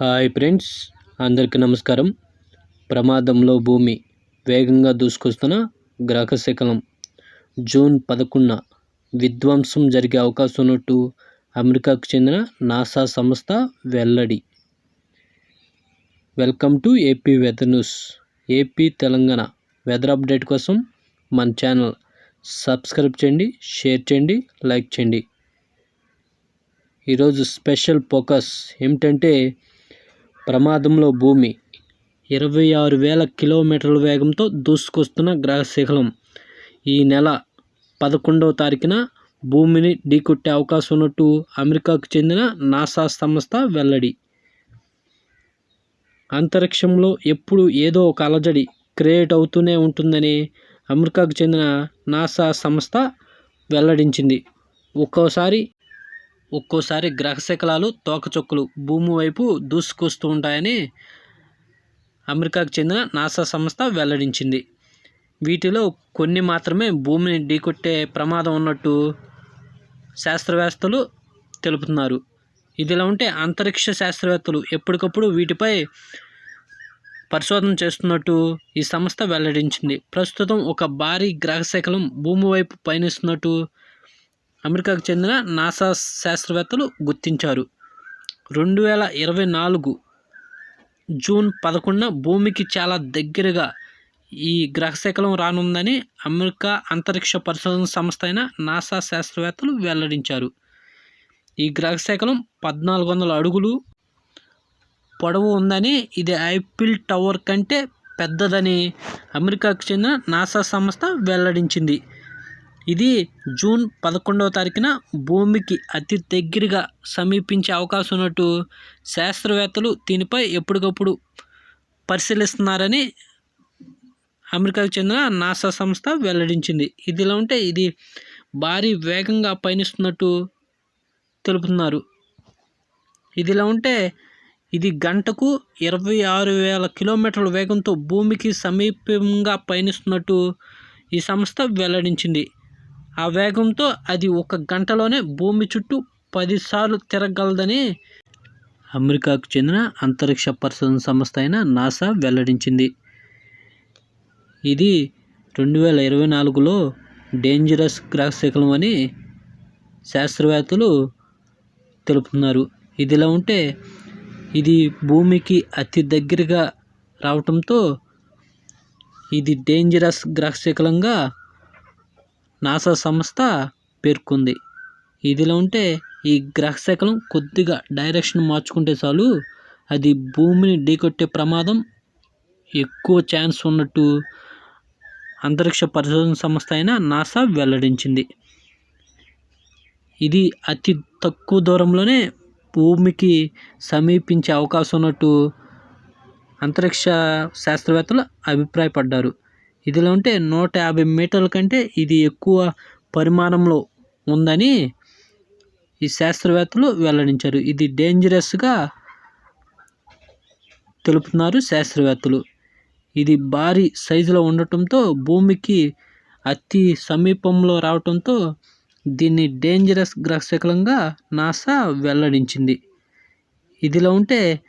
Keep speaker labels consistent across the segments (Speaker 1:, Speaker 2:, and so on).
Speaker 1: Hi friends అందరికీ నమస్కారం. ప్రమాదంలో భూమి వేగంగా దూసుకొస్తున్న గ్రహశకలం జూన్ పదకొండున విధ్వంసం జరిగే అవకాశం ఉన్నట్టు అమెరికాకు చెందిన నాసా సంస్థ వెల్లడి. Welcome to AP weather news. AP Telangana weather update కోసం మన ఛానల్ సబ్స్క్రైబ్ చేయండి షేర్ చేయండి లైక్ చేయండి. ఈరోజు స్పెషల్ ఫోకస్ ఏమిటంటే ప్రమాదంలో భూమి. ఇరవై ఆరు వేల కిలోమీటర్ల వేగంతో దూసుకొస్తున్న గ్రహశిఖలం ఈ నెల పదకొండవ తారీఖున భూమిని ఢీకొట్టే అవకాశం ఉన్నట్టు అమెరికాకు చెందిన నాసా సంస్థ వెల్లడి. అంతరిక్షంలో ఎప్పుడు ఏదో ఒక అలజడి క్రియేట్ అవుతూనే ఉంటుందని అమెరికాకు చెందిన నాసా సంస్థ వెల్లడించింది. ఒక్కోసారి ఒక్కోసారి గ్రహశకలాలు తోకచుక్కలు భూమి వైపు దూసుకొస్తూ ఉంటాయని అమెరికాకు చెందిన నాసా సంస్థ వెల్లడించింది. వీటిలో కొన్ని మాత్రమే భూమిని ఢీకొట్టే ప్రమాదం ఉన్నట్టు శాస్త్రవేత్తలు తెలుపుతున్నారు. ఇదిలా ఉంటే అంతరిక్ష శాస్త్రవేత్తలు ఎప్పటికప్పుడు వీటిపై పరిశోధన చేస్తున్నట్టు ఈ సంస్థ వెల్లడించింది. ప్రస్తుతం ఒక భారీ గ్రహశకలం భూమి వైపు పయనిస్తున్నట్టు అమెరికాకు చెందిన నాసా శాస్త్రవేత్తలు గుర్తించారు. రెండు వేల ఇరవై నాలుగు జూన్ పదకొండున భూమికి చాలా దగ్గరగా ఈ గ్రహశకలం రానుందని అమెరికా అంతరిక్ష పరిశోధన సంస్థ అయిన నాసా శాస్త్రవేత్తలు వెల్లడించారు. ఈ గ్రహశకలం పద్నాలుగు వందల అడుగులు పొడవు ఉందని ఇది ఐఫిల్ టవర్ కంటే పెద్దదని అమెరికాకు చెందిన నాసా సంస్థ వెల్లడించింది. ఇది జూన్ పదకొండవ తారీఖున భూమికి అతి దగ్గరగా సమీపించే అవకాశం ఉన్నట్టు శాస్త్రవేత్తలు దీనిపై ఎప్పటికప్పుడు పరిశీలిస్తున్నారని అమెరికాకు చెందిన నాసా సంస్థ వెల్లడించింది. ఇదిలా ఉంటే ఇది భారీ వేగంగా పయనిస్తున్నట్టు తెలుపుతున్నారు. ఇదిలా ఉంటే ఇది గంటకు ఇరవై ఆరు వేల కిలోమీటర్ల వేగంతో భూమికి సమీపంగా పయనిస్తున్నట్టు ఈ సంస్థ వెల్లడించింది. ఆ వేగంతో అది ఒక గంటలోనే భూమి చుట్టూ పదిసార్లు తిరగలదని అమెరికాకు చెందిన అంతరిక్ష పరిశోధన సంస్థ అయిన నాసా వెల్లడించింది. ఇది రెండు వేల ఇరవై నాలుగులో డేంజరస్ గ్రహశకలం అని శాస్త్రవేత్తలు తెలుపుతున్నారు. ఇదిలా ఉంటే ఇది భూమికి అతి దగ్గరగా రావటంతో ఇది డేంజరస్ గ్రహశకలంగా నాసా సంస్థ పేర్కొంది. ఇదిలా ఉంటే ఈ గ్రహశకలం కొద్దిగా డైరెక్షన్ మార్చుకుంటే చాలు అది భూమిని ఢీకొట్టే ప్రమాదం ఎక్కువ ఛాన్స్ ఉన్నట్టు అంతరిక్ష పరిశోధన సంస్థ అయిన నాసా వెల్లడించింది. ఇది అతి తక్కువ దూరంలోనే భూమికి సమీపించే అవకాశం ఉన్నట్టు అంతరిక్ష శాస్త్రవేత్తలు అభిప్రాయపడ్డారు. ఇదిలో ఉంటే నూట యాభై మీటర్ల కంటే ఇది ఎక్కువ పరిమాణంలో ఉందని ఈ శాస్త్రవేత్తలు వెల్లడించారు. ఇది డేంజరస్గా తెలుపుతున్నారు శాస్త్రవేత్తలు. ఇది భారీ సైజులో ఉండటంతో భూమికి అతి సమీపంలో రావటంతో దీన్ని డేంజరస్ గ్రహశకలంగా నాసా వెల్లడించింది. ఇదిలో ఉంటే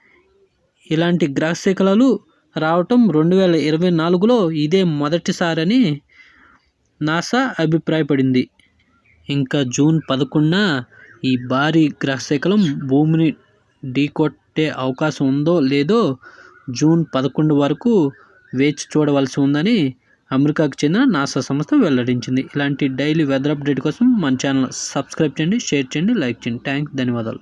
Speaker 1: ఇలాంటి గ్రహశకలాలు రావటం రెండు వేల ఇరవై నాలుగులో ఇదే మొదటిసారని నాసా అభిప్రాయపడింది. ఇంకా జూన్ పదకొండున ఈ భారీ గ్రహశకలం భూమిని ఢీకొట్టే అవకాశం ఉందో లేదో జూన్ పదకొండు వరకు వేచి చూడవలసి ఉందని అమెరికాకు చెందిన నాసా సంస్థ వెల్లడించింది. ఇలాంటి డైలీ వెదర్ అప్డేట్ కోసం మన ఛానల్ సబ్స్క్రైబ్ చేయండి షేర్ చేయండి లైక్ చేయండి. థ్యాంక్స్ ధన్యవాదాలు.